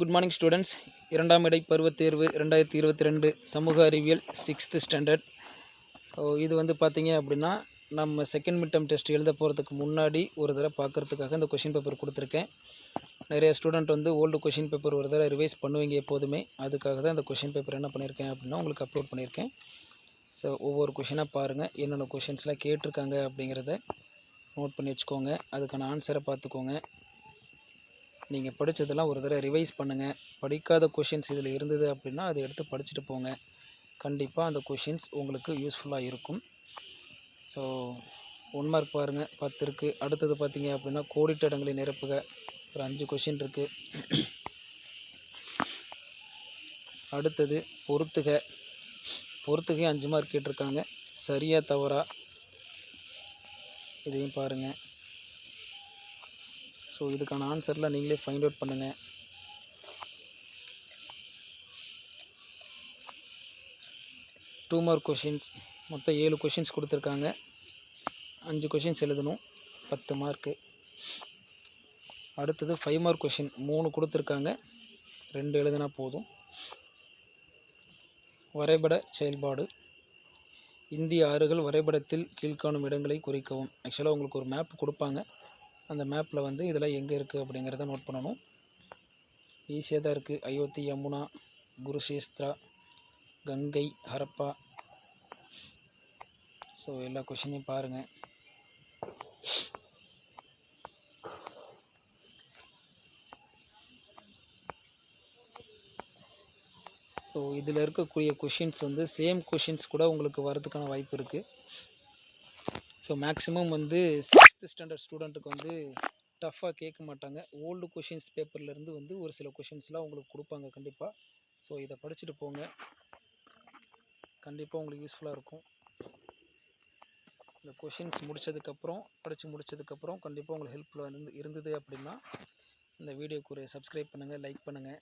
Good morning students இரண்டாம் இடை பருவத் தேர்வு ரெண்டாயிரத்தி இருபத்தி ரெண்டு சமூக அறிவியல் சிக்ஸ்த்து ஸ்டாண்டர்ட் ஸோ இது வந்து பார்த்தீங்க அப்படின்னா நம்ம செகண்ட் மிட் டெஸ்ட் எழுத போகிறதுக்கு முன்னாடி ஒரு தடவை பார்க்குறதுக்காக இந்த கொஷின் பேப்பர் கொடுத்துருக்கேன். நிறைய ஸ்டூடெண்ட் வந்து ஓல்டு கொஷின் பேப்பர் ஒரு தடவை ரிவைஸ் பண்ணுவீங்க எப்போதுமே. அதுக்காக தான் இந்த கொஷின் பேப்பர் என்ன பண்ணியிருக்கேன் அப்படின்னா உங்களுக்கு அப்லோட் பண்ணியிருக்கேன் ஸோ ஒவ்வொரு கொஷினாக பாருங்கள் என்னென்ன கொஷின்ஸ்லாம் கேட்டிருக்காங்க அப்படிங்கிறத நோட் பண்ணி வச்சுக்கோங்க. அதுக்கான ஆன்சரை பார்த்துக்கோங்க. நீங்கள் படித்ததெல்லாம் ஒரு தடவை ரிவைஸ் பண்ணுங்கள் படிக்காத கொஷின்ஸ் இதில் இருந்தது அப்படின்னா அதை எடுத்து படிச்சுட்டு போங்க. கண்டிப்பாக அந்த கொஷின்ஸ் உங்களுக்கு யூஸ்ஃபுல்லாக இருக்கும். ஸோ ஒன் மார்க் பாருங்கள் பத்து இருக்குது அடுத்தது பார்த்தீங்க அப்படின்னா கோடிட்ட இடங்களை நிரப்புக. ஒரு அஞ்சு கொஷின் இருக்குது அடுத்தது பொறுத்துக பொறுத்துகை அஞ்சு மார்க் கேட்டிருக்காங்க. சரியாக தவறா? இதையும் பாருங்கள் ஸோ இதுக்கான ஆன்சரில் நீங்களே ஃபைண்ட் அவுட் பண்ணுங்கள் டூ மார்க் கொஷின்ஸ் மொத்தம் ஏழு கொஷின்ஸ் கொடுத்துருக்காங்க. அஞ்சு கொஷின்ஸ் எழுதணும். பத்து மார்க்கு அடுத்தது ஃபைவ் மார்க் கொஷின் மூணு கொடுத்துருக்காங்க. ரெண்டு எழுதினா போதும். வரைபட செயல்பாடு. இந்திய ஆறுகள் வரைபடத்தில் கீழ்காணும் இடங்களை குறிக்கவும். ஆக்சுவலாக உங்களுக்கு ஒரு மேப் கொடுப்பாங்க. அந்த மேப்பில் வந்து இதெல்லாம் எங்கே இருக்குது அப்படிங்கிறத நோட் பண்ணணும். ஈஸியாக தான் இருக்குது அயோத்தி யமுனா குருஷேஸ்திரா கங்கை ஹரப்பா. ஸோ எல்லா கொஷினையும் பாருங்கள் ஸோ இதில் இருக்கக்கூடிய கொஷின்ஸ் வந்து சேம் கொஷின்ஸ் கூட உங்களுக்கு வரதுக்கான வாய்ப்பு இருக்குது ஸோ மேக்ஸிமம் வந்து சிக்ஸ்த் ஸ்டாண்டர்ட் ஸ்டூடெண்ட்டுக்கு வந்து டஃப்பாக கேட்க மாட்டாங்க. ஓல்டு கொஷின்ஸ் பேப்பர்லேருந்து வந்து ஒரு சில கொஷின்ஸ்லாம் உங்களுக்கு கொடுப்பாங்க கண்டிப்பாக ஸோ இதை படிச்சுட்டு போங்க. கண்டிப்பாக உங்களுக்கு யூஸ்ஃபுல்லாக இருக்கும். இந்த கொஷின்ஸ் முடித்ததுக்கப்புறம் படித்து முடித்ததுக்கப்புறம் கண்டிப்பாக உங்களுக்கு ஹெல்ப்ஃபுல்லாக இருந்து இருந்தது அப்படின்னா இந்த வீடியோக்கு ஒரு சப்ஸ்கிரைப் பண்ணுங்கள் லைக் பண்ணுங்கள்